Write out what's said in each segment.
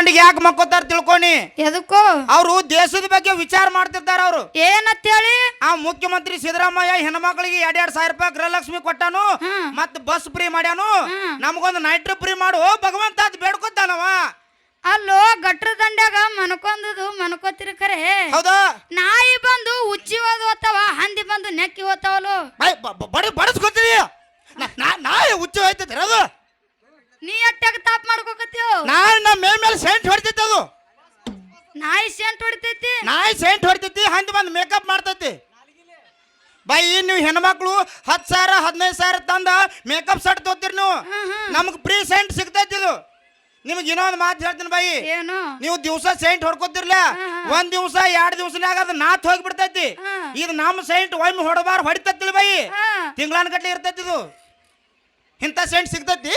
ದಂಡಿಗೆ ಯಾಕೆ ಮಕ್ಕೋತಾರ ತಿಳ್ಕೊನಿ ಎದಕ್ಕೂ? ಅವರು ದೇಶದ ಬಗ್ಗೆ ವಿಚಾರ ಮಾಡ್ತಿರ್ತಾರ ಅವರು. ಏನಂತ ಹೇಳಿ ಆ ಮುಖ್ಯಮಂತ್ರಿ ಸಿದ್ದರಾಮಯ್ಯ ಹೆಣ್ಮಕ್ಳಿಗೆ ಎರಡ್ ಎರಡ್ ಸಾವಿರ ರೂಪಾಯಿ ಗೃಹಲಕ್ಷ್ಮಿ ಕೊಟ್ಟಾನು. ಮತ್ ಬಸ್ ಫ್ರೀ ಮಾಡ್ಯಾನು. ನಮಗೊಂದು ನೈಟ್ ಫ್ರೀ ಮಾಡು ಭಗವಂತ ಅದ್ ಬೇಡ್ಕೊತಾನವ. ಅಲ್ಲೋ ಗಟ್ರ ದಂಡ್ಯಾಗ ಮನ್ಕೊಂದದು ಮನ್ಕೋತಿರ ಖರೆ. ಹೌದಾ? ನಾಯಿ ಬಂದು ಉಚ್ಚಿ ಹೋದ್ ಹೋತಾವ ಹಂದಿ ಬಂದು ನೆಕ್ಕಿ ಹೋತಾವಲ್ಲೋ? ಬೈ ನಾಯಿ ಉಚ್ಚಿ ಹೋಯ್ತದ ಬಡಸ್ಕೊತೀವಿ ನಾ- ಅಟ್ಟಾಗ ಮೇ ಮೇಲೆ ಸೆಂಟ್ ಹೊಡಿತೈತಿ ಅದು. ನಾಯಿ ಸೆಂಟ್ ಹೊಡಿತೈತಿ? ನಾಯಿ ಸೆಂಟ್ ಹೊಡಿತೈತಿ ಹಂದಿ ಬಂದು ಮೇಕಪ್ ಮಾಡ್ತೈತಿ. ಬೈ ನೀವು ಹೆಣ್ಮಕ್ಳು ಹತ್ತು ಸಾವಿರ ಹದಿನೈದು ಸಾವಿರ ತಂದ ಮೇಕಪ್ ಸೆಟ್ ತೋತೀರಿ ನೀವು. ನಮ್ಗೆ ಫ್ರೀ ಸೆಂಟ್ ಸಿಗ್ತೈತಿ ಇದು. ನಿಮ್ಗೆ ಇನ್ನೊಂದು ಮಾತು ಹೇಳ್ತೀನಿ ಬೈ. ಏನು? ನೀವು ದಿವಸ ಸೈಂಟ್ ಹೊಡ್ಕೊತಿರ್ಲ. ಒಂದ್ ದಿವಸ ಎರಡ್ ದಿವಸನಾಗ ಅದು ನಾತ್ ಹೋಗ್ಬಿಡ್ತೈತಿ. ಇದು ನಮ್ಮ ಸೈಂಟ್ ಒಮ್ಮೆ ಹೊಡಬಾರ ಹೊಡಿತತ್ತಿಲ್ಲ ಬೈ. ಹಾ. ತಿಂಗಳಾನ ಗಟ್ಲೆ ಇರ್ತೈತಿ ಇದು. ಇಂಥ ಸೈಂಟ್ ಸಿಗ್ತೈತಿ?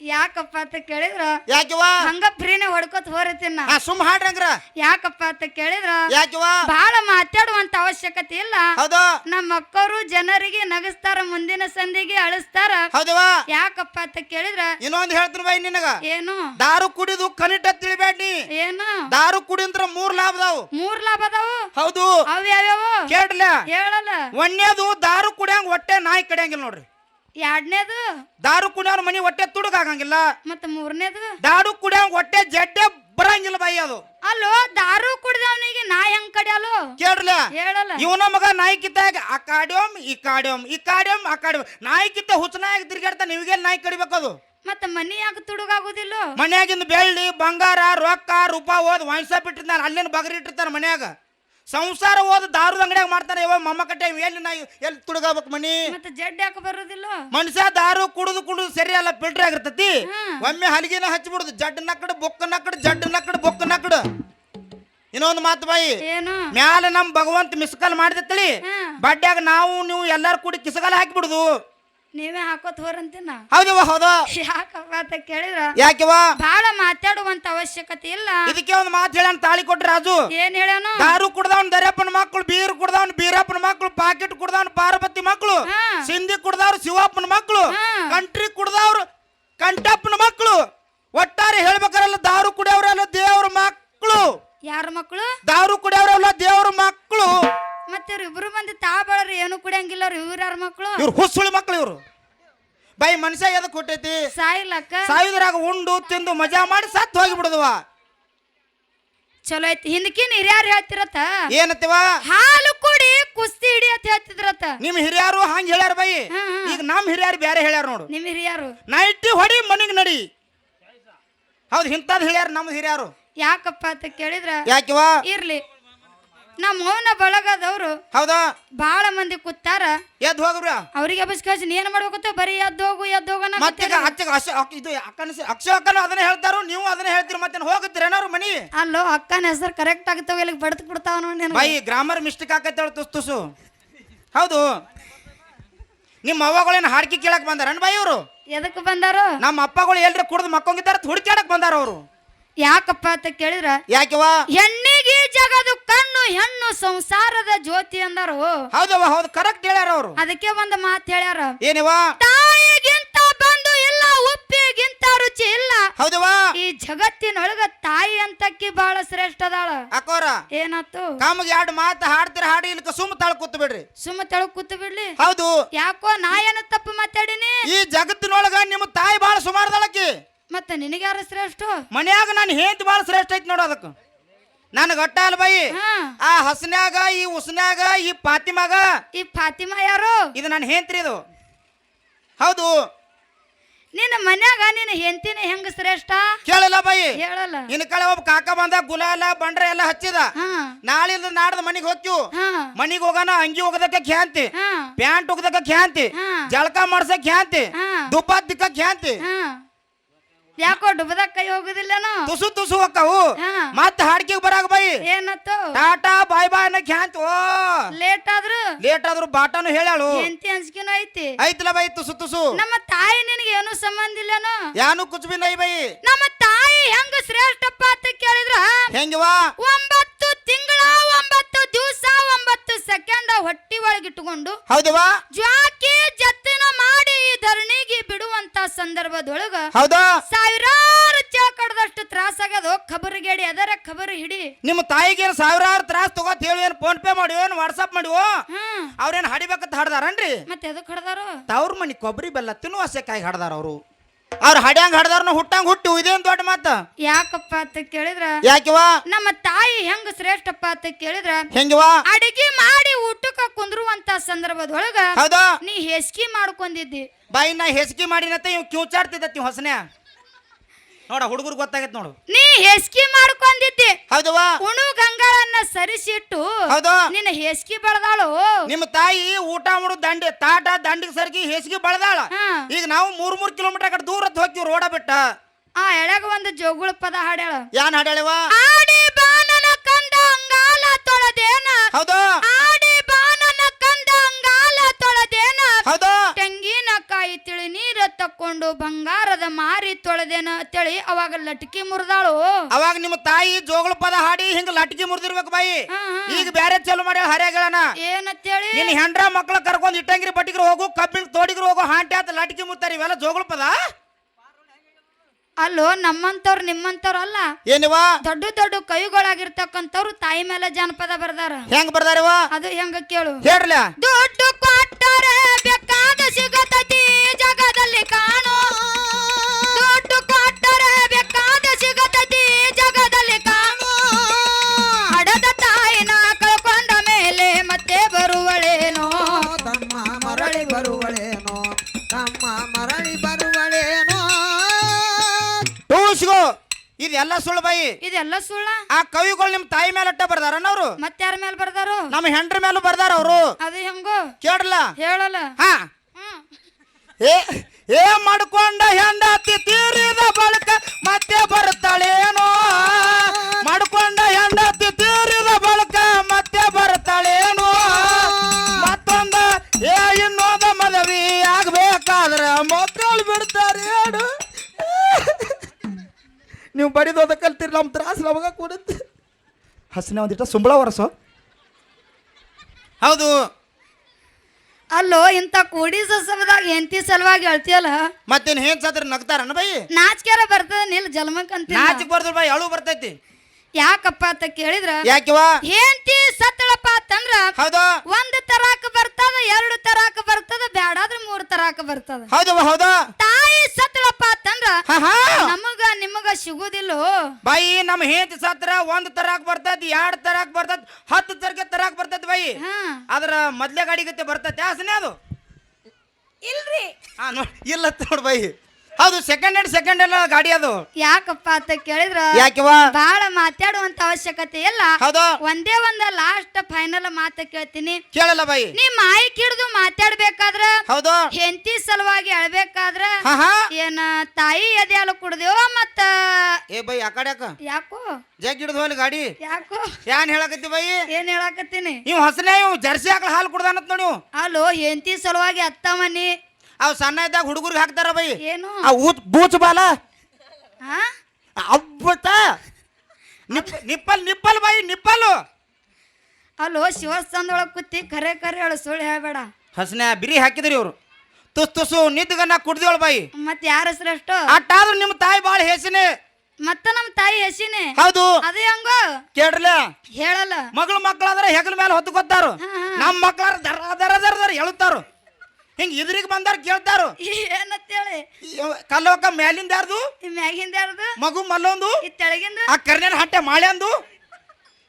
ಯಾಕಪ್ಪ ಅಂತ ಕೇಳಿದ್ರ? ಯಾಕಿವ ಹಂಗ ಫ್ರೀನೆ ಹೊಡ್ಕೋತ ಹೋರತಿನ ಹಾ ಸುಮ್ ಹಾಡ್ರಂಗ್ರ ಯಾಕಪ್ಪ ಅಂತ ಕೇಳಿದ್ರ? ಯಾಕಿವ ಬಹಳ ಮಾತಾಡುವಂತ ಅವಶ್ಯಕತೆ ಇಲ್ಲ. ಹೌದು. ನಮ್ಮ ಅಕ್ಕವರು ಜನರಿಗೆ ನಗಸ್ತಾರ ಮುಂದಿನ ಸಂಧಿಗೆ ಅಳಿಸ್ತಾರ. ಹೌದವ ಯಾಕಪ್ಪ ಅಂತ ಕೇಳಿದ್ರ? ಇನ್ನೊಂದ್ ಹೇಳ್ತೀನಿ ಬೈ ನಿನಗ. ಏನು? ದಾರು ಕುಡಿದು ಕನಿಟ ತಿಳಿಬೇಡಿ. ಏನು? ದಾರು ಕುಡಿಂದ್ರ ಮೂರ್ ಲಾಭ ಅದಾವು. ಮೂರ್ ಲಾಭ ಅದಾವು? ಹೌದು. ಅವ್ ಯಾವ್ಯಾವು? ಕೇಳಲ್ಲ ಹೇಳಲ್ಲ. ಒಂದೇದು ದಾರು ಕುಡಿಯಂಗ್ ಹೊಟ್ಟೆ ನಾಯಿ ಕಡಿಯಂಗಿಲ್ಲ ನೋಡ್ರಿ. ಎರಡನೇದು? ದಾರು ಕುಡಿಯೋರ್ ಮನಿ ಹೊಟ್ಟೆ ತುಡುಗಾಗಂಗಿಲ್ಲ. ಮತ್ತ ಮೂರನೇದು? ದಾರು ಕುಡಿಯೋ ಹೊಟ್ಟೆ ಜಡ್ಡೆ ಬರಂಗಿಲ್ಲ ಬಾಯಿ ಅದು. ಅಲ್ಲೋ ದಾರು ಕುಡಿದವನಿಗೆ ನಾ ಹೆಂಗ್ ಕಡಿಯಲು? ಕೇಳ್ರಲ್ಲ ಹೇಳಲ್ಲ. ಇವನ ಮಗ ನಾಯಿ ಕಿತ್ತಾಗ ಆ ಕಾಡ್ಯೋಮ್ ಈ ಕಾಡ್ಯೋಮ್ ಈ ಕಾಡ್ಯೋಮ್ ಆ ಕಾಡ್ಯೋಮ್ ನಾಯಿ ಕಿತ್ತ ಹುಚ್ಚನಾಗಿ ತಿರ್ಗಾಡ್ತಾ ನೀವಿಗೆ ನಾಯಿ ಕಡಿಬೇಕದು? ಮತ್ತ ಮನಿ ಯಾಕೆ ತುಡುಗಾಗುದಿಲ್ಲ? ಮನ್ಯಾಗಿಂದ ಬೆಳ್ಳಿ ಬಂಗಾರ ರೊಕ್ಕ ರೂಪಾಯಿ ಓದ್ ವಾಯ್ಸ ಇಟ್ಟಿರ್ತಾರ ಅಲ್ಲಿನ ಬಗರಿ ಇಟ್ಟಿರ್ತಾನೆ ಮನ್ಯಾಗ? ಸಂಸಾರ ಹೋದ ದಾರದ ಅಂಗಡಿಯಾಗ ಮಾಡ್ತಾರೆ ಯಾವ ಮೊಮ್ಮ ಕಟ್ಟೆ ಎಲ್ಲಿ ನಾ ಎಲ್ಲಿ ತುಡುಗಬೇಕು ಮನಿ? ಮತ್ತೆ ಜಡ್ ಯಾಕೆ ಬರೋದಿಲ್ಲ ಮನುಷ್ಯ ದಾರು ಕುಡಿದು ಕುಡಿದು ಸರಿ ಅಲ್ಲ ಫಿಲ್ಟರ್ ಆಗಿರ್ತತಿ? ಒಮ್ಮೆ ಹಲಗಿನ ಹಚ್ಚಿಬಿಡುದು ಜಡ್ ನಕ್ಕಡು ಬೊಕ್ಕ ನಕ್ಕಡು ಜಡ್ ನಕ್ಕಡು ಬೊಕ್ಕ ನಕ್ಕಡು ಇನ್ನೊಂದು ಮಾತು ಬಾಯಿ. ಮ್ಯಾಲ ನಮ್ ಭಗವಂತ ಮಿಸ್ಕಾಲ್ ಮಾಡಿದತ್ತಳಿ. ಬಡ್ಡ್ಯಾಗ ನಾವು ನೀವು ಎಲ್ಲಾರು ಕೂಡಿ ಕಿಸಗಾಲ ಹಾಕಿಬಿಡುದು. ನೀವೇ ಹಾಕೋತ್ ಹೋರಂತೀನ? ಹೌದವ ಹೌದು ಯಾಕಪ್ಪ ಅಂತ ಕೇಳಿದ್ರ? ಯಾಕೆವ ಬಹಳ ಮಾತಾಡುವಂತ ಅವಶ್ಯಕತೆ ಇಲ್ಲ. ಇದಕ್ಕೆ ಒಂದು ಮಾತು ಹೇಳ ತಾಳಿ ಕೊಟ್ರ ರಾಜು. ಏನ್ ಹೇಳ್ಯಾನು? ದಾರು ಕುಡ್ದವನ್ ದರ್ಯಪ್ಪನ ಮಕ್ಕಳು ಬೀರ್ ಕುಡ್ದವನ್ ಬೀರಪ್ಪನ ಮಕ್ಕಳು ಪಾಕೆಟ್ ಕುಡ್ದವನ್ ಪಾರ್ವತಿ ಮಕ್ಕಳು ಹಾ. ಸಿಂಧಿ ಕುಡ್ದವ್ರು ಶಿವಪ್ಪನ ಮಕ್ಕಳು ಹಾ. ಕಂಟ್ರಿ ಕುಡ್ದವ್ರು ಕಂಟಪ್ಪನ ಮಕ್ಕಳು ಒಟ್ಟಾರೆ ಹೇಳ್ಬೇಕಾರಲ್ಲ ದಾರು ಕುಡಿಯವ್ರೆಲ್ಲ ದೇವ್ರ ಮಕ್ಕಳು ಯಾರ ಮಕ್ಕಳು ದಾರು ಕುಡಿಯವ್ರೆಲ್ಲ ದೇವ್ರ ಮಕ್ಕಳು ಮತ್ತೆ ಇವ್ರು ಇಬ್ರು ಮಂದಿ ತಾ ಬಳರು ಏನು ಕುಡಿಯಂಗಿಲ್ಲ ಅವ್ರು ಇವ್ರ ಯಾರ ಮಕ್ಕಳು ಇವ್ರು ಹುಸುಳು ಮಕ್ಳು ಇವ್ರು. ಬೈ ಮನುಷ್ಯ ಎದಕ್ ಕೊಟ್ಟೈತಿ ಸಾಯಿಲಕ್ಕ? ಸಾಯುದ್ರಾಗ ಉಂಡು ತಿಂದು ಮಜಾ ಮಾಡಿ ಸತ್ ಹೋಗಿಬಿಡುದವ. ಚಲೋ ಐತಿ ಹಿಂದಕಿನ ಹಿರಿಯಾರು ಹೇಳ್ತಿರತ್ತ? ಏನತ್ತಿವ? ಹಾಲು ಕುಡಿ ಕುಸ್ತಿ ಹಿಡಿ ಅಂತ ಹೇಳ್ತಿದ್ರತ್ತ. ನಿಮ್ ಹಿರಿಯರು ಹಂಗ ಹೇಳ್ಯಾರ ಬೈ ಹಾ, ಹಾ. ಈಗ ನಮ್ ಹಿರಿಯರು ಬೇರೆ ಹೇಳ್ಯಾರ ನೋಡು. ನಿಮ್ ಹಿರಿಯರು. ನೈಟಿ ಹೊಡಿ ಮನಿಗ್ ನಡಿ. ಹೌದು ಇಂಥದ್ದು ಹೇಳ್ಯಾರ ನಮ್ಮ ಹಿರಿಯರು. ಯಾಕಪ್ಪ ಅಂತ ಕೇಳಿದ್ರ? ಯಾಕಿವ? ಇರ್ಲಿ. ನಮ್ಮ ಮೌನ ಬಳಗದವ್ರು ಹೌದಾ? ಬಹಳ ಮಂದಿ ಕೂತಾರ. ಎದ್ದು ಹೋಗ್ರ ಅವ್ರಿಗೆ ಅಬಸ್ಕಾಸಿ ನೀ ಏನ್ ಮಾಡ್ಬೇಕು ಬರೀ ಎದ್ದು ಹೋಗು ಎದ್ದು ಹೋಗೋಣ ಮತ್ತೆ ಅಚ್ಚಗ ಅಶ ಅಕ್- ಇದು ಅಕ್ಕನ ಅಕ್ಷ ಅಕ್ಕನು ಅದನ್ನ ಹೇಳ್ತಾರು ನೀವು ಅದನ್ನ ಹೇಳ್ತೀರಿ ಮತ್ತೆ ಹೋಗುತ್ತೀರ ಏನಾರು ಮನಿ? ಅಲ್ಲೋ ಅಕ್ಕನ ಹೆಸರು ಕರೆಕ್ಟ್ ಆಗ್ತಾವ ಇಲ್ಲಿ ಬಡ್ದು ಬಿಡ್ತಾವ ನೋಡಿ ಬೈ ಗ್ರಾಮರ್ ಮಿಸ್ಟೇಕ್ ಆಕೈತೆ ತುಸ್ ತುಸು. ಹೌದು. ನಿಮ್ಮ ಅವ್ವಗಳೇನು ಹಾಡ್ಕಿ ಕೇಳಕ್ ಬಂದಾರ ಬೈ ಇವರು? ಎದಕ್ಕೆ ಬಂದಾರು? ನಮ್ಮ ಅಪ್ಪಗಳು ಎಲ್ರು ಕುಡ್ದು ಮಕ್ಕೊಂಗಿದ್ದಾರೆ ಹುಡುಕ್ಯಾಡಕ್ ಬಂದಾರ ಅವರು. ಯಾಕಪ್ಪ ಅಂತ ಕೇಳಿದ್ರ? ಯಾಕಿವ ಹೆಣ್ಣಿಗೆ ಜಗದು ಕಣ್ಣು ಹೆಣ್ಣು ಸಂಸಾರದ ಜ್ಯೋತಿ ಅಂದರು. ಹೌದವ ಹೌದು ಕರೆಕ್ಟ್ ಹೇಳ್ಯಾರ ಅವರು. ಅದಕ್ಕೆ ಒಂದು ಮಾತು ಹೇಳ್ಯಾರ. ಏನಿವ ತಾಯಿಗಿಂತ ಬಂದು ಇಲ್ಲ ಉಪ್ಪಿಗಿಂತ ರುಚಿ ಇಲ್ಲ. ಹೌದವ ಈ ಜಗತ್ತಿನೊಳಗ ತಾಯಿ ಅಂತಕ್ಕಿ ಬಹಳ ಶ್ರೇಷ್ಠ ಅದಾಳ ಅಕೋರ ಏನತ್ತು ನಮಗೆ ಎರಡು ಮಾತು ಹಾಡ್ತಿರ ಹಾಡಿ ಇಲ್ಕ ಸುಮ್ಮ ತಳ ಕೂತ್ ಬಿಡ್ರಿ. ಸುಮ್ಮ ತಳ ಕೂತು ಬಿಡ್ಲಿ. ಹೌದು. ಯಾಕೋ ನಾ ಏನ ತಪ್ಪು ಮಾತಾಡಿನಿ? ಈ ಜಗತ್ತಿನೊಳಗ ನಿಮ್ಮ ತಾಯಿ ಬಹಳ ಸುಮಾರದಳಕಿ ಮತ್ತೆ ನಿನಗ್ಯಾರ ಶ್ರೇಷ್ಠ? ಮನ್ಯಾಗ ನಾನು ಹೇಂತ ಬಹಳ ಶ್ರೇಷ್ಠ ಐತಿ ನೋಡು ನನಗೆ ಗಟ್ಟ ಅಲ್ಲ ಬೈ ಆ ಹಸನ್ಯಾಗ ಈ ಉಸ್ನ್ಯಾಗ ಈ ಫಾತಿಮಾಗ ಈ ಫಾತಿಮಾ ಯಾರು? ಇದು ನನ್ನ ಹೆಂತ್ರಿ ಇದು. ಹೌದು. ನಿನ್ನ ಮನ್ಯಾಗ ನಿನ್ನ ಹೆಂತಿನ ಹೆಂಗ ಶ್ರೇಷ್ಠ? ಕೇಳಲ್ಲ ಬೈ. ಹೇಳಲ್ಲ. ಇನ್ ಕಳೆ ಒಬ್ಬ ಕಾಕ ಬಂದ ಗುಲಾಲ ಬಂಡ್ರೆ ಎಲ್ಲ ಹಚ್ಚಿದ. ನಾಳಿಂದ ನಾಡ್ದ ಮನಿಗೆ ಹೋಗ್ತಿವು ಮನಿಗೆ ಹೋಗೋಣ ಅಂಗಿ ಹೋಗದಕ್ಕ ಖ್ಯಾಂತಿ. ಪ್ಯಾಂಟ್ ಹೋಗದಕ್ಕ ಖ್ಯಾಂತಿ. ಜಳಕ ಮಾಡ್ಸಕ್ ಖ್ಯಾಂತಿ. ಹಾ. ದುಪ್ಪಾತ್ ದಿಕ್ಕ ಖ್ಯಾಂತಿ. ಯಾಕೋ ಡುಬದಾಗ ಕೈ ಹೋಗುದಿಲ್ಲನು? ತುಸು ತುಸು ಹೋಕ್ಕವು ಹಾ. ಮತ್ತ ಹಾಡ್ಕಿಗೆ ಬರಾಗ ಬೈ. ಏನತ್ತು? ಟಾಟಾ ಬಾಯ್ ಬಾಯ್ ಅನ್ನ ಖ್ಯಾಂತಿ ಓ. ಲೇಟ್ ಆದ್ರು ಲೇಟ್ ಆದ್ರೂ ಬಾಟಾನು ಹೇಳಾಳು ಎಂತ ಅಂಜಿಕೆನೂ ಐತಿ. ಐತಲ ಬೈ ತುಸು ತುಸು. ನಮ್ಮ ತಾಯಿ ನಿನಗೆ ಏನು ಸಂಬಂಧ ಇಲ್ಲ ಯಾನು ಕುಚ್ ಬಿ ನೈ ಬೈ. ನಮ್ಮ ತಾಯಿ ಹೆಂಗ ಶ್ರೇಷ್ಠಪ್ಪ ಅಂತ ಕೇಳಿದ್ರ? ಹೆಂಗವಾ ಒಂಬತ್ತು ತಿಂಗಳ ಒಂಬತ್ತು ದಿವಸ ಒಂಬತ್ತು ಸೆಕೆಂಡ್ ಹೊಟ್ಟಿ ಒಳಗಿಟ್ಟುಕೊಂಡು ಹೌದವಾ ಜ್ವಾಕಿ ಜತ್ತಿನ ಧರಣಿಗೆ ಬಿಡುವಂತ ಸಂದರ್ಭದೊಳಗ ಹೌದಾ? ಸಾವಿರಾರು ಚಕಡದಷ್ಟು ತ್ರಾಸ ಆಗ್ಯದ. ಖಬರಿಗೇಡಿ ಅದರ ಖಬರ್ ಹಿಡಿ. ನಿಮ್ಮ ತಾಯಿಗೆ ಏನ್ ಸಾವಿರಾರು ತ್ರಾಸ ತಗೋತ ಹೇಳಿ ಏನ್ ಫೋನ್ ಪೇ ಮಾಡಿ ಏನ್ ವಾಟ್ಸ್ಆಪ್ ಮಾಡಿವೋ? ಹ್ಮ್ ಅವ್ರೇನ್ ಹಡಿಬೇಕಂತ ಹಾಡ್ದಾರನ್ರಿ? ಮತ್ತೆ ಎದಕ್ ಹಡ್ದಾರ? ತವ್ರ ಮನಿ ಕೊಬ್ಬರಿ ಬೆಲ್ಲ ತಿನ್ನುವ ಕಾಯಿ ಹಾಡ್ದಾರ ಅವರು. ಅವ್ರ ಹಡ್ಯಾಂಗ ಹಾಡ್ದಾರನ ಹುಟ್ಟಂಗ ಹುಟ್ಟು ಇದೇನ್ ದೊಡ್ಡ ಮಾತ? ಯಾಕಪ್ಪ ಅಂತ ಕೇಳಿದ್ರ? ಯಾಕಿವ ನಮ್ಮ ತಾಯಿ ಹೆಂಗ ಶ್ರೇಷ್ಠಪ್ಪ ಅಂತ ಕೇಳಿದ್ರ? ಹೆಂಗಿವ ಅಡಿಗೆ ಮಾಡಿ ಊಟಕ್ಕ ಕುಂದ್ರುವಂತ ಸಂದರ್ಭದೊಳಗ ಹೌದಾ? ನೀ ಹೆಸ್ಕಿ ಮಾಡ್ಕೊಂಡಿದ್ದಿ. ಬಾಯಿ ನಾ ಹೆಸ್ಕಿ ಮಾಡಿನತ್ತೆ ಇವ್ ಕಿವುಚಾಡ್ತಿದ್ದತಿ ಹೊಸನೇ ನೋಡ ಹುಡುಗರು ಗೊತ್ತಾಗೈತೆ ನೋಡು. ನೀ ಹೆಸ್ಕಿ ಮಾಡ್ಕೊಂಡಿದ್ದಿ ಹೌದವಾ ಉಣು ಗಂಗಾಳನ್ನ ಸರಿಸಿಟ್ಟು ಹೌದು. ನಿನ್ನ ಹೆಸ್ಕಿ ಬೆಳೆದಾಳು. ನಿಮ್ಮ ತಾಯಿ ಊಟ ಮಾಡು ದಂಡಿ ತಾಟ ದಂಡಿಗೆ ಸರ್ಗಿ ಹೆಸ್ಗಿ ಬಳದಾಳ. ಈಗ ನಾವು ಮೂರ್ ಮೂರ್ ಕಿಲೋಮೀಟರ್ ಕಡೆ ದೂರ ಹೋಗ್ತೀವಿ ರೋಡ ಬಿಟ್ಟ. ಆ ಎಳೆಗ ಒಂದು ಜೋಗುಳ ಪದ ಹಾಡ್ಯಾಳ. ಯಾನ್ ಹಾಡ್ಯಾಳವ? ಆಡಿ ಬಾನನ ಕಂದ ಅಂಗಾಲ ತೊಳೆದೇನ. ಹೌದು. ಆಡಿ ನೀರ ತಕ್ಕೊಂಡು ಬಂಗಾರದ ಮಾರಿ ತೊಳೆದೇನ ಅಂತೇಳಿ ಅವಾಗ ಲಟ್ಕಿ ಮುರಿದಾಳು. ಅವಾಗ ನಿಮ್ಮ ತಾಯಿ ಜೋಗಳ ಪದ ಹಾಡಿ ಹಿಂಗ ಲಟಕಿ ಮುರಿದಿರ್ಬೇಕು ಬಾಯಿ. ಈಗ ಬ್ಯಾರೆ ಚಲೋ ಮಾಡಿ ಹರ್ಯಾಗಳನ ಏನಂತೇಳಿ? ನಿನ್ನ ಹೆಂಡ್ರ ಮಕ್ಳ ಕರ್ಕೊಂಡ್ ಇಟ್ಟಂಗಿರಿ ಬಟ್ಟಿಗ್ರ ಹೋಗು ಕಬ್ಬಿನ ತೋಡಿಗ್ರ ಹೋಗು ಹಾಂಟಿ ಆತ ಲಟ್ಕಿ ಮುರ್ತಾರೆ ಇವೆಲ್ಲ ಜೋಗಳ ಪದ? ಅಲ್ಲೋ ನಮ್ಮಂತವ್ರು ನಿಮ್ಮಂತವ್ರು ಅಲ್ಲ. ಏನಿವ ದೊಡ್ಡ ದೊಡ್ಡ ಕೈಗಳಾಗಿರ್ತಕ್ಕಂಥವ್ರು ತಾಯಿ ಮೇಲೆ ಜಾನಪದ ಬರ್ದಾರ. ಹೆಂಗ್ ಬರ್ದಾರಿವ ಅದು ಹೆಂಗ ಕೇಳು. ಹೇಳ ದೊಡ್ಡ ಕೊಟ್ಟರೆ ಬೇಕಾದ ಸಿಗತತಿ ಜಗದಲ್ಲಿ ಕಾಣೋ. ದುಡ್ಡು ಕೊಟ್ಟರೆ ಬೇಕಾದ ಸಿಗತತಿ ಜಗದಲ್ಲಿ ಕಾಣೋ. ಹಡದ ತಾಯಿನ ಕಳ್ಕೊಂಡ ಮೇಲೆ ಮತ್ತೆ ಬರುವಳೇನೋ. ತಮ್ಮ ಮರಳಿ ಬರುವಳೇನೋ. ತಮ್ಮ ಮರಳಿ ಬರುವಳೇನೋ. ಟೂಸ್ಗು ಇದೆಲ್ಲ ಸುಳ್ಳು ಬಾಯಿ ಇದೆಲ್ಲ ಸುಳ್ಳ? ಆ ಕವಿಗಳು ನಿಮ್ ತಾಯಿ ಮೇಲೆ ಅಟ್ಟ ಬರ್ದಾರನ ಅವ್ರು ಮತ್ತೆ ಯಾರ ಮೇಲೆ ಬರ್ದಾರು? ನಮ್ಮ ಹೆಂಡ್ರ ಮೇಲೂ ಬರ್ದಾರ ಅವರು. ಅದು ಹೆಂಗೋ? ಕೇಳಲ್ಲ ಹೇಳಲ್ಲ. ಹಾ. ಹ್ಮ್. ಏ ಏ ಮಾಡ್ಕೊಂಡ ಹೆಂಡತಿ ತೀರಿದ ಬಳಿಕ ಮತ್ತೆ ಬರುತ್ತಾಳೇನೋ ಮಾಡ್ಕೊಂಡ ಹೆಂಡತಿ ತೀರಿದ ಬಳಿಕ ಮತ್ತೆ ಬರುತ್ತಾಳೇನೋ ಮತ್ತೊಂದ, ಏ, ಇನ್ನೊಂದ ಮದವಿ ಆಗ್ಬೇಕಾದ್ರ ಮಕ್ಕಳು ಬಿಡ್ತಾರೆ ಏನು ನೀವು ಬಡಿದೋದ ಕಲ್ತೀರಿ ನಮ್ಮ ತ್ರಾಸ ನಮಗ ಕೊಡುತ್ತೆ. ಹಸಿನ ಒಂದಿಟ್ಟ ಸುಂಬಳ ವರಸೋ ಹೌದು. ಅಲ್ಲೋ ಇಂಥ ಕೂಡಿ ಸಸವದಾಗ ಎಂತಿ ಸಲುವಾಗಿ ಹೇಳ್ತೀಯಲ್ಲ ಮತ್ತೇನ್ ಹೆಂಗ್ ಸದ್ರ ನಗ್ತಾರನ ಬೈ? ನಾಚಿಕೆರ ಬರ್ತದ ನಿಲ್ ಜಲ್ಮಕ್ಕಂತ ನಾಚಿಕ್ ಬರ್ದ್ರ ಬೈ ಅಳು ಬರ್ತೈತಿ. ಯಾಕಪ್ಪ ಅಂತ ಕೇಳಿದ್ರ? ಯಾಕಿವ ಹೆಂಡತಿ ಸತ್ತಳಪ್ಪ ಅಂತಂದ್ರ ಹೌದು. ಒಂದ್ ತರಾಕ ಬರ್ತದ ಎರಡು ತರಾಕ ಬರ್ತದ ಬ್ಯಾಡಾದ್ರ ಮೂರ್ ತರಾಕ ಬರ್ತದ. ಹೌದು ಹೌದು. ತಾಯಿ ಸತ್ತಳಪ್ಪ ಅಂತಂದ್ರ ನಮಗ ನಿಮಗ ಸಿಗುದಿಲ್ಲೋ. ಬಾಯಿ ನಮ್ಮ ಹೆಂಡತಿ ಸತ್ರ ಒಂದ್ ತರಾಕ್ ಬರ್ತದ ಎರಡ್ ತರಾಕ್ ಬರ್ತದ ಹತ್ತು ತರಕ್ಕೆ ತರಾಕ್ ಬರ್ತದ ಬಾಯಿ ಹಾ. ಅದ್ರ ಮೊದ್ಲೇ ಗಾಡಿ ಗತೆ ಬರ್ತೈತಿ ಹಸನೆ ಅದು? ಇಲ್ರಿ. ಹಾ ನೋಡಿ ಇಲ್ಲ ನೋಡ್ ಬಾಯಿ ಹೌದು ಸೆಕೆಂಡ್ ಹ್ಯಾಂಡ್ ಸೆಕೆಂಡ್ ಹ್ಯಾಂಡ್ ಗಾಡಿ ಅದು. ಯಾಕಪ್ಪ ಅಂತ ಕೇಳಿದ್ರ? ಯಾಕಿವ ಬಾಳ ಮಾತಾಡುವಂತ ಅವಶ್ಯಕತೆ ಇಲ್ಲ. ಹೌದು. ಒಂದೇ ಒಂದ ಲಾಸ್ಟ್ ಫೈನಲ್ ಮಾತ ಕೇಳ್ತೀನಿ. ಕೇಳಲ್ಲ ಬಾಯಿ. ನೀ ಮಾಯಿ ಹಿಡಿದು ಮಾತಾಡ್ಬೇಕಾದ್ರ? ಹೌದು. ಹೆಂಡತಿ ಸಲುವಾಗಿ ಅಳ್ಬೇಕಾದ್ರ? ಏನ ತಾಯಿ ಎದೆ ಹಾಲು ಕುಡ್ದೇವ ಮತ್ತ? ಏ ಬೈ ಆ ಕಡೆ ಯಾಕೋ? ಜಗ್ ಹಿಡಿದು ಹೋಗ್ಲಿ ಗಾಡಿ. ಯಾಕೋ? ಏನ್ ಹೇಳಕತ್ತಿ ಬಾಯಿ? ಏನ್ ಹೇಳಕತ್ತೀನಿ? ನೀವು ಹೊಸನೇ ಇವ್ ಜರ್ಸಿ ಹಾಕಲ್ ಹಾಲು ಕುಡ್ದಾನತ್ ನೋಡಿ. ಅಲ್ಲೋ ಹೆಂಡತಿ ಸಲುವಾಗಿ ಅತ್ತಮ್ಮನಿ ಅವ್ ಸಣ್ಣ ಇದ್ದಾಗ ಹುಡುಗರಿಗೆ ಹಾಕ್ತಾರ ಬೈ. ಏನು? ಆ ಊತ್ ಬೂಚ್ ಬಾಲ. ಹಾ ಅಬ್ಬತ ನಿಪ್ ನಿಪ್ಪಲ್ ನಿಪ್ಪಲ್ ಬೈ ನಿಪ್ಪಲು. ಅಲ್ಲೋ ಶಿವಸ್ಥಾನದೊಳಗ್ ಕೂತಿ ಕರೆ ಕರೆ ಹೇಳು ಸುಳ್ಳು ಹೇಳ್ಬೇಡ. ಹಸನೆ ಬಿರಿ ಹಾಕಿದ್ರಿ ಇವ್ರು. ತುಸ್ ತುಸು ನಿದ್ಗನ್ನ ಕುಡ್ದೇವಳು ಬಾಯಿ ಮತ್ ಯಾರ ಹೆಸರಷ್ಟು ಅಟ್ಟಾದ್ರು ನಿಮ್ಮ ತಾಯಿ ಬಾಳ ಹೆಸಿನಿ. ಮತ್ತ ನಮ್ಮ ತಾಯಿ ಹೆಸಿನಿ? ಹೌದು. ಅದೇ ಹಂಗ? ಕೇಳ್ರಲ್ಲ ಹೇಳಲ್ಲ. ಮಗಳು ಮಕ್ಕಳಾದ್ರೆ ಹೆಗಲ ಮೇಲೆ ಹೊತ್ತುಕೊತ್ತಾರು. ನಮ್ಮ ಮಕ್ಕಳ ದರ ದರ ದರ ದರ ಎಳುತ್ತಾರು. ಹಿಂಗ ಇದ್ರಿಗೆ ಬಂದಾರ ಕೇಳ್ತಾರು. ಏನಂತೇಳಿ? ಕಲ್ಲೋಕ ಮ್ಯಾಲಿಂದ ಯಾರ್ದು? ಮ್ಯಾಗಿಂದ ಯಾರ್ದು? ಮಗು ಮಲ್ಲೊಂದು. ತೆಳಗಿಂದ? ಆ ಕರ್ನೇನ ಹಟ್ಟೆ ಮಾಳ್ಯಂದು.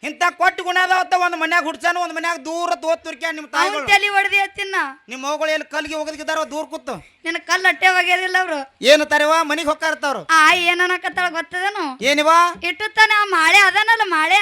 ಇಂಥ ಕೊಟ್ಟು ಗುಣ ಅದಾವತ್ತ ಒಂದು ಮನ್ಯಾಗ ಹುಡ್ಸಾನು ಒಂದು ಮನ್ಯಾಗ ದೂರ ತೋತ್ ತುರ್ಕ ನಿಮ್ಮ ತಾಯಿ ತಲಿ ಹೊಡೆದಿ ಹತ್ತಿನ ನಿಮ್ಮ ಮಗಳು ಎಲ್ಲಿ ಕಲ್ಗೆ ಹೋಗದಿದ್ದಾರೋ ದೂರ ಕೂತು. ನಿನ್ನ ಕಲ್ಲು ಅಟ್ಟೆ ಒಗೆಯೋದಿಲ್ಲ ಅವ್ರು. ಏನು ತರವ? ಮನಿಗೆ ಹೋಗ್ತಾ ಇರ್ತಾವ್ರು. ಆ ಏನನ್ನಕತ್ತಾಳ ಗೊತ್ತದೇನು? ಏನಿವ? ಇಟ್ಟು ತಾನೆ ಆ ಮಾಳೆ ಅದನಲ್ಲ ಮಾಳೆ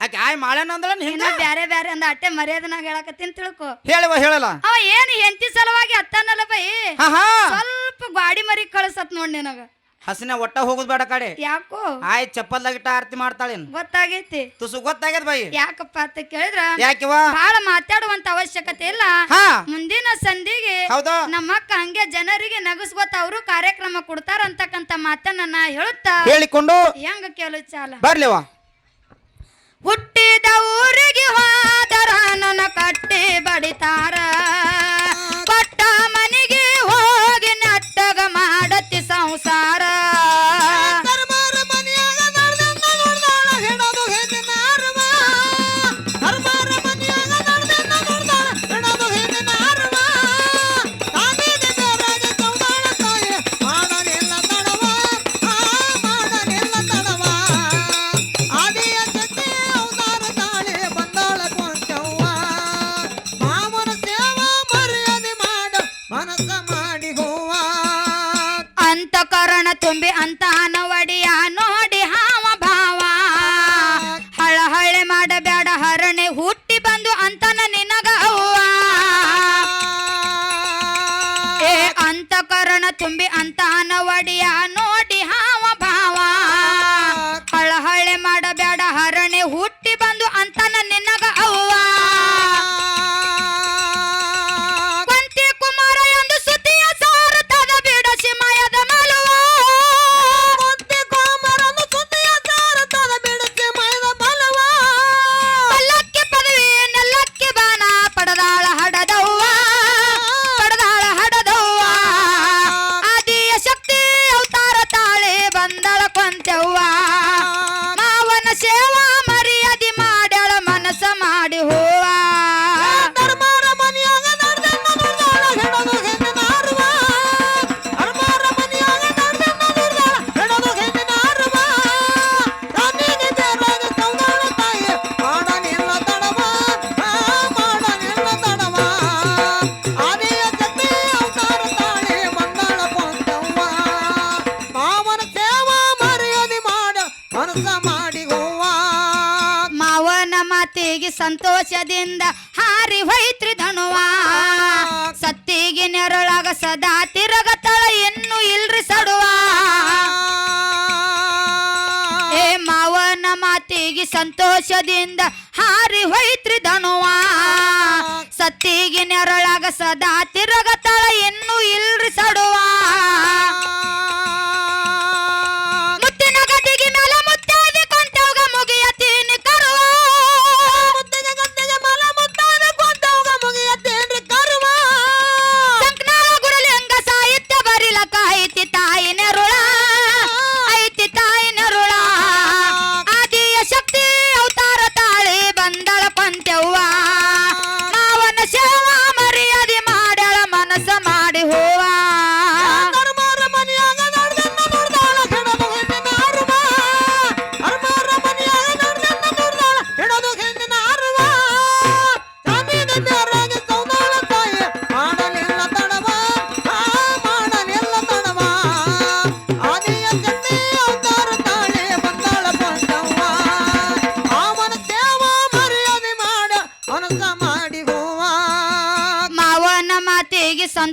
ಆಕೆ ಆಯ್ ಮಾಳ್ಯಾನ ಅಂದಳ ಹಿಂಗ? ಬ್ಯಾರೆ ಬ್ಯಾರೆ ಅಂದ ಅಟ್ಟೆ ಮರ್ಯಾದನಾಗ ಹೇಳಕತ್ತೀನಿ ತಿಳ್ಕೊ. ಹೇಳುವ ಹೇಳಲ್ಲ. ಅವ ಏನ್ ಹೆಂಡತಿ ಸಲುವಾಗಿ ಅತ್ತನಲ್ಲ ಬೈ? ಹಾ ಹಾ. ಸ್ವಲ್ಪ ಗಾಡಿ ಮರಿ ಕಳಿಸತ್ ನೋಡ್ ನಿನಗ. ಹಸಿನ ಒಟ್ಟ ಹೋಗುದ್ ಬೇಡ ಕಡೆ. ಯಾಕೋ? ಆಯ್ ಚಪ್ಪಲ್ದಾಗಿಟ್ಟ ಆರತಿ ಮಾಡ್ತಾಳೆ ಗೊತ್ತಾಗೈತಿ. ತುಸು ಗೊತ್ತಾಗ್ಯದ ಬಾಯಿ ಯಾಕಪ್ಪ ಅಂತ ಕೇಳಿದ್ರ? ಯಾಕಿವ ಬಹಳ ಮಾತಾಡುವಂತ ಅವಶ್ಯಕತೆ ಇಲ್ಲ. ಹಾ. ಮುಂದಿನ ಸಂಧಿಗೆ ನಮ್ಮ ಅಕ್ಕ ಹಂಗೆ ಜನರಿಗೆ ನಗಸ್ಕೊತ ಅವರು ಕಾರ್ಯಕ್ರಮ ಕೊಡ್ತಾರ ಅಂತಕ್ಕಂತ ಮಾತನ್ನ ನಾ ಹೇಳುತ್ತಾ? ಹೇಳಿಕೊಂಡು ಹೆಂಗ ಕೇಳು ಚಾಲ? ಬರ್ಲಿವ ಹುಟ್ಟಿದ ಊರಿಗೆ ಹೋದರ ನನ್ನ ಕಟ್ಟಿ ಬಡಿತಾರ. ಸೇವಾ ಮರ್ಯಾದಿ ಮಾಡ್ಯಾಳ ಮನಸ್ಸ ಮಾಡಿ ಹೋವ ಮನಸ್ಸ ಮಾಡಿ ಮಾತಿಗೆ ಸಂತೋಷದಿಂದ ಹಾರಿ ಹೊಯ್ತ್ರಿ ಧನುವ ಸತ್ತಿಗೆ ನೆರಳಾಗ ಸದಾ ತಿರಗತಳ ಇನ್ನು ಇಲ್ರಿ ಸಡುವ. ಏ ಮಾವನ ಮಾತಿಗೆ ಸಂತೋಷದಿಂದ ಹಾರಿ ಹೊಯ್ತ್ರಿ ಧನುವ ಸತ್ತಿಗೆ ನೆರಳಾಗ ಸದಾ ತಿರಗತಳ ಇನ್ನು ಇಲ್ರಿ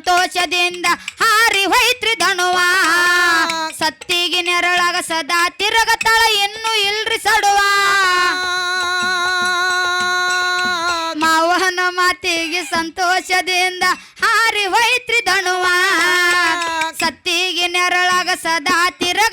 ಸಂತೋಷದಿಂದ ಹಾರಿ ಹೊಯ್ತ್ರಿ ದಣುವ. ಸತ್ತಿಗೆ ನೆರಳಾಗ ಸದಾ ತಿರುಗತಳ ಇನ್ನು ಇಲ್ರಿ ಸಡುವ. ಮಾವನ ಮಾತಿಗೆ ಸಂತೋಷದಿಂದ ಹಾರಿ ಹೊಯ್ತ್ರಿ ದಣುವ. ಸತ್ತಿಗೆ ನೆರಳಾಗ ಸದಾ ತಿರುಗ